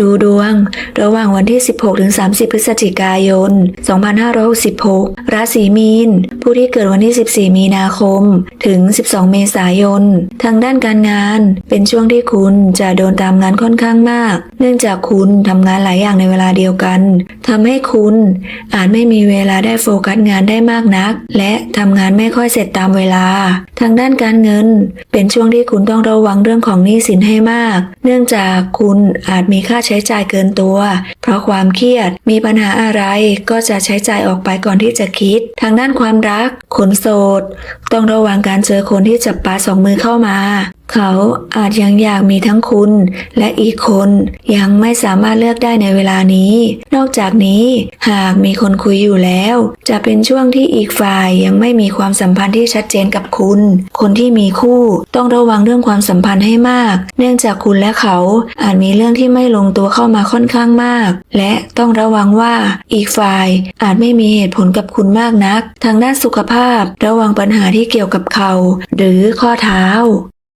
ดูดวง ระหว่างวันที่ 16-30 พฤศจิกายน 2566 ราศีมีน ผู้ที่เกิดวันที่ 14 มีนาคม ถึง 12 เมษายน ทางด้านการงาน เป็นช่วงที่คุณจะโดนตามงานค่อนข้างมาก เนื่องจากคุณทำงานหลายอย่างในเวลาเดียวกันทำให้คุณอาจไม่มีเวลาได้โฟกัสงานได้มากนัก และทำงานไม่ค่อยเสร็จตามเวลา ทางด้านการเงิน เป็นช่วงที่คุณต้องระวังเรื่องของหนี้สินให้มาก เนื่องจากคุณอาจมีค่าใช้จ่ายเกินตัว เพราะความเครียดมีปัญหาอะไรก็จะใช้จ่ายออกไปก่อนที่จะคิด ทางด้านความรักคนโสด ต้องระวังการเจอคนที่จับปลาสองมือเข้ามา เขาอาจยังอยากมีทั้งคุณและอีกคนยังไม่สามารถเลือกได้ในเวลานี้ นอกจากนี้หากมีคนคุยอยู่แล้ว จะเป็นช่วงที่อีกฝ่ายยังไม่มีความสัมพันธ์ที่ชัดเจนกับคุณ คนที่มีคู่ต้องระวังเรื่องความสัมพันธ์ให้มาก เนื่องจากคุณและเขาอาจมีเรื่องที่ไม่ลงตัวเข้ามาค่อนข้างมาก และต้องระวังว่าอีกฝ่ายอาจไม่มีเหตุผลกับคุณมากนัก ทางด้านสุขภาพระวังปัญหาที่เกี่ยวกับเข่าหรือข้อเท้า